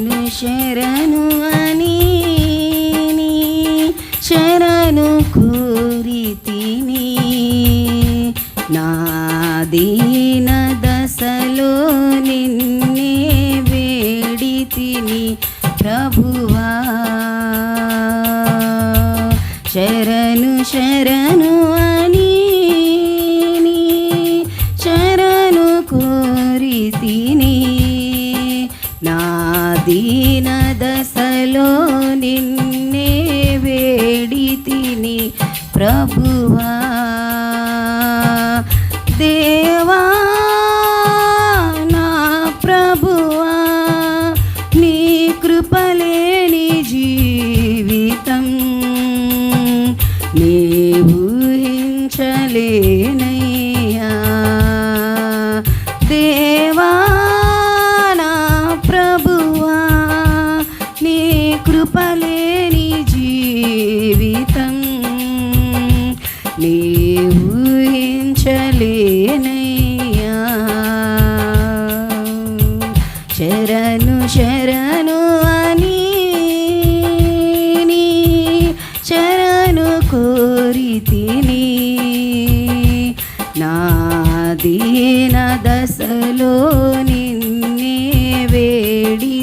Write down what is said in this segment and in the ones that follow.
శరణు శరణు అని శరణు కోరి తిని నా దశలో నిన్నే వేడి తిని ప్రభువా. శరణు శరణు దీన దశలో నిన్నే వేడి తిని ప్రభువా. దేవా నా ప్రభువా నీ కృపలేని జీవితం నీ ఊహించలే ఊహించలేనయ్యా. శరణు శరణు అని శరణు కోరి తిని నా దీన దశలో నిన్నే వేడి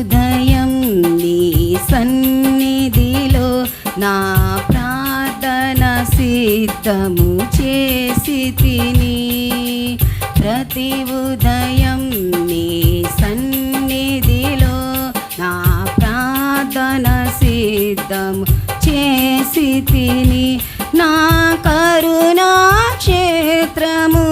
హృదయం ఉదయం నీ సన్నిధిలో నా ప్రార్థన సిద్ధము చేసి తిని. ప్రతి ఉదయం నీ సన్నిధిలో నా ప్రార్థన సిద్ధము చేసి తిని. నా కరుణా క్షేత్రము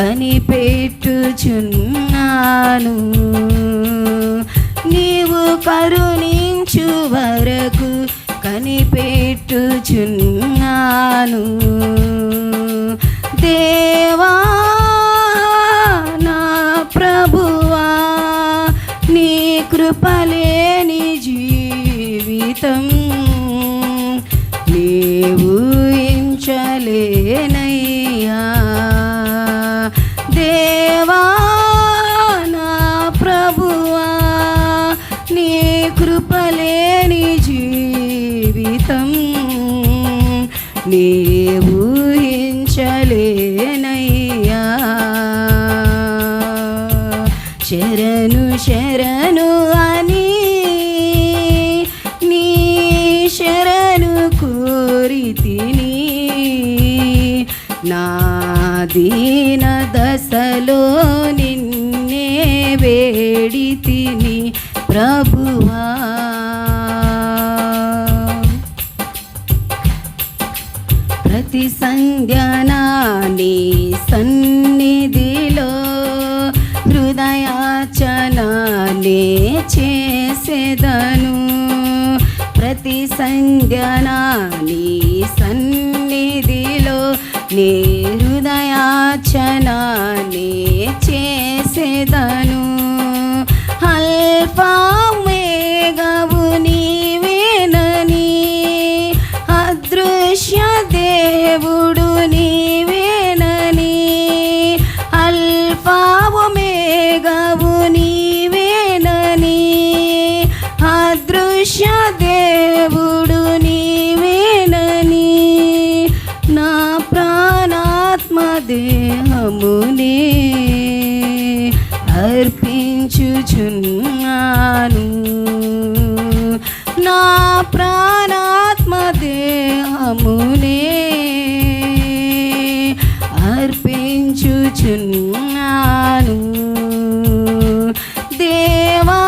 కనిపెట్టుచున్నాను. నీవు కరుణించు వరకు కనిపెట్టుచున్నాను. దేవా నా ప్రభువా నీ కృపలేని ఊహించలేనయ్యా. శరణు శరణు అని నీ శరణు కోరితిని నా దీన దశలో నిన్నే వేడితిని ప్రభువా చేసేదను ప్రతి నీ సన్నిధిలో నీ హృదయాచనానే చేసేదను. అర్పించుచున్నాను నా ప్రాణాత్మ దేహమునే అర్పించుచున్నాను. దేవా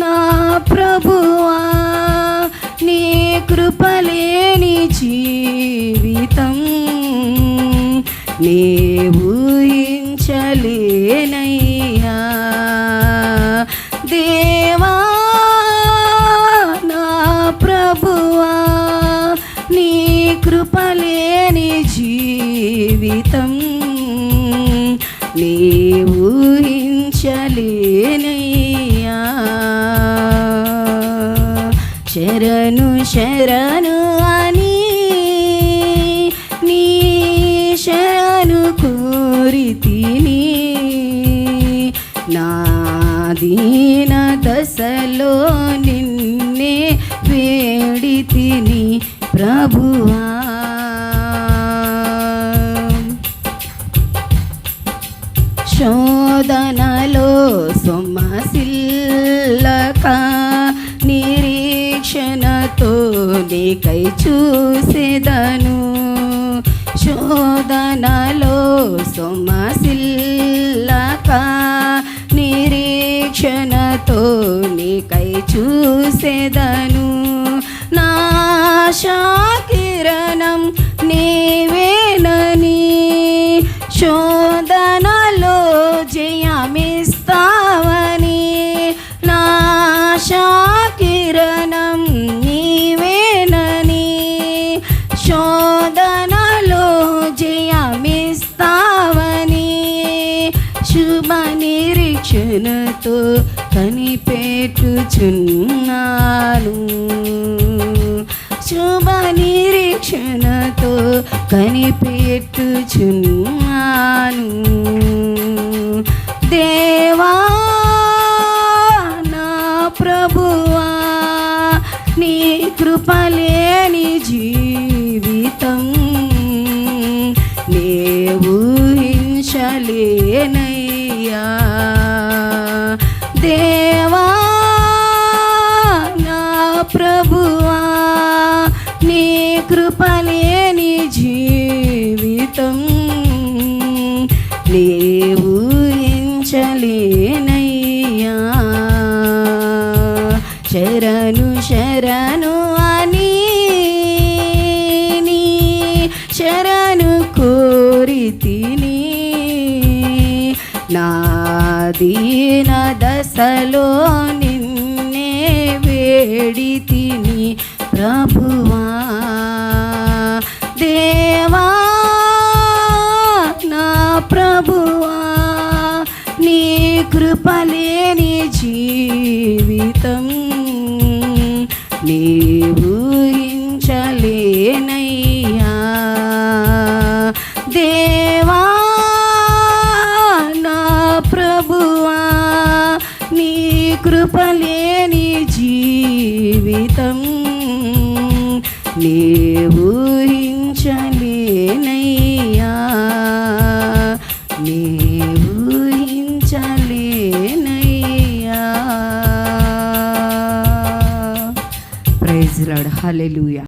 నా ప్రభువా నీ కృపలేని జీవితం నీ శరణు అని నీ శరణు కోరితిని. నా దీన దశలో నిన్నే వేడి తిని ప్రభువా. శోధనలో సొమ్మసిల్లక నిరీక్షణతో నీకై చూసేదను. శోధనలో సొమసిల్లక నిరీక్షణతో నీకై చూసేదను. నాశాకిరణం నీవేనని శో శుభ నిరీక్షణతో కనిపెట్టుచున్నాను. శుభ నిరీక్షణతో కనిపెట్టుచున్నాను. దేవా నా ప్రభువా నీ కృపలేని జీ దేవా నా ప్రభువా నీ కృపలేని జీవితం నే ఊహించలేనయ్యా శరణు శరణు అని నీ శరణు కోరితిని నా దీన దశలో నిన్నే వేడి తిని ప్రభువా. దేవా నా ప్రభువా నీ కృపలేని జీవితం నీవు నీ ఊహించలేనయ్యా. నీ ఊహించలేనయ్యా. Praise lord